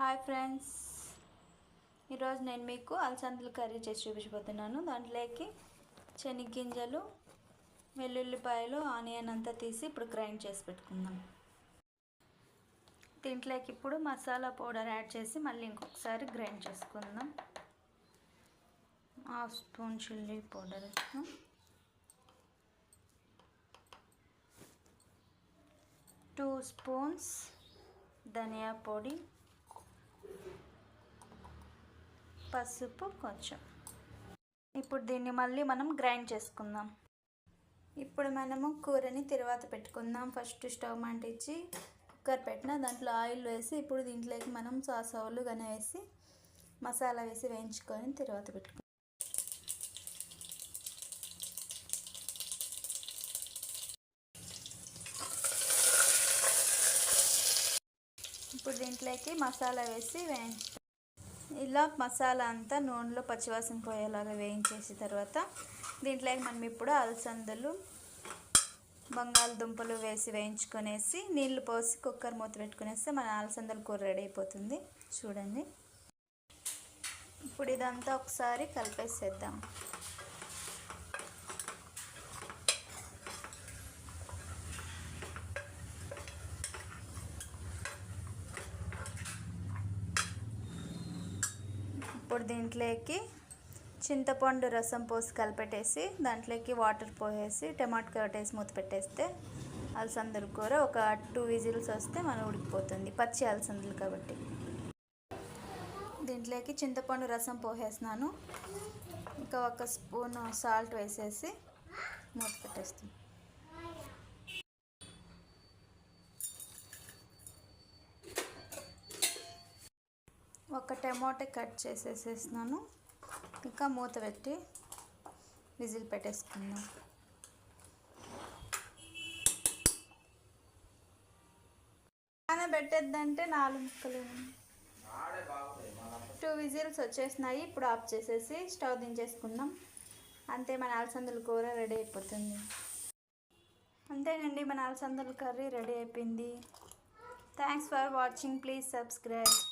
Hi friends. ఈరోజు నేను మీకు అలసందలు కర్రీ చేసి చూపించబోతున్నాను. దాంట్లోకి శనగ్గింజలు వెల్లుల్లిపాయలు ఆనియన్ అంతా తీసి ఇప్పుడు గ్రైండ్ చేసి పెట్టుకుందాం. దీంట్లోకి ఇప్పుడు మసాలా పౌడర్ యాడ్ చేసి మళ్ళీ ఇంకొకసారి గ్రైండ్ చేసుకుందాం. హాఫ్ స్పూన్ చిల్లీ పౌడర్ వేస్తాం. టూ స్పూన్స్ ధనియా పొడి పసుపు కొంచెం. ఇప్పుడు దీన్ని మళ్ళీ మనం గ్రైండ్ చేసుకుందాం. ఇప్పుడు మనము కూరని తర్వాత పెట్టుకుందాం. ఫస్ట్ స్టవ్ మంటించి కుక్కర్ పెట్టిన దాంట్లో ఆయిల్ వేసి ఇప్పుడు దీంట్లోకి మనం సాసవులు కానీ వేసి మసాలా వేసి వేయించుకొని తర్వాత పెట్టుకుందాం. ఇప్పుడు దీంట్లోకి మసాలా వేసి వేయించుతాం ఇలా మసాలా అంతా నూనెలో పచ్చివాసన పోయేలాగా వేయించేసిన తర్వాత దీంట్లోకి మనం ఇప్పుడు అలసందలు బంగాళదుంపలు వేసి వేయించుకొనేసి నీళ్ళు పోసి కుక్కర్ మూత పెట్టుకునేస్తే మన అలసందల కూర రెడీ అయిపోతుంది. చూడండి. ఇప్పుడు ఇదంతా ఒకసారి కలిపేసేద్దాం. ఇప్పుడు దీంట్లోకి చింతపండు రసం పోసి కలిపెట్టేసి దాంట్లోకి వాటర్ పోసేసి టమాటో కట్టేసి మూత పెట్టేస్తే అలసందల కూర ఒక టూ విజిల్స్ వస్తే మనం ఉడికిపోతుంది. పచ్చి అలసందలు కాబట్టి. దీంట్లోకి చింతపండు రసం పోసేసినాను ఇంకా ఒక స్పూన్ సాల్ట్ వేసేసి మూత పెట్టేస్తాం ఒక టమాటో కట్ చేసేసేసినాను. ఇంకా మూత పెట్టి విజిల్ పెట్టేసుకుందాం. పెట్టేద్దంటే నాలుగు ముక్కలు. టూ విజిల్స్ వచ్చేసినాయి. ఇప్పుడు ఆఫ్ చేసేసి స్టవ్ దించేసుకుందాం. అంతే మన అలసందల కూర రెడీ అయిపోతుంది. అంతేనండి మన అలసందల కర్రీ రెడీ అయిపోయింది. Thanks for watching please subscribe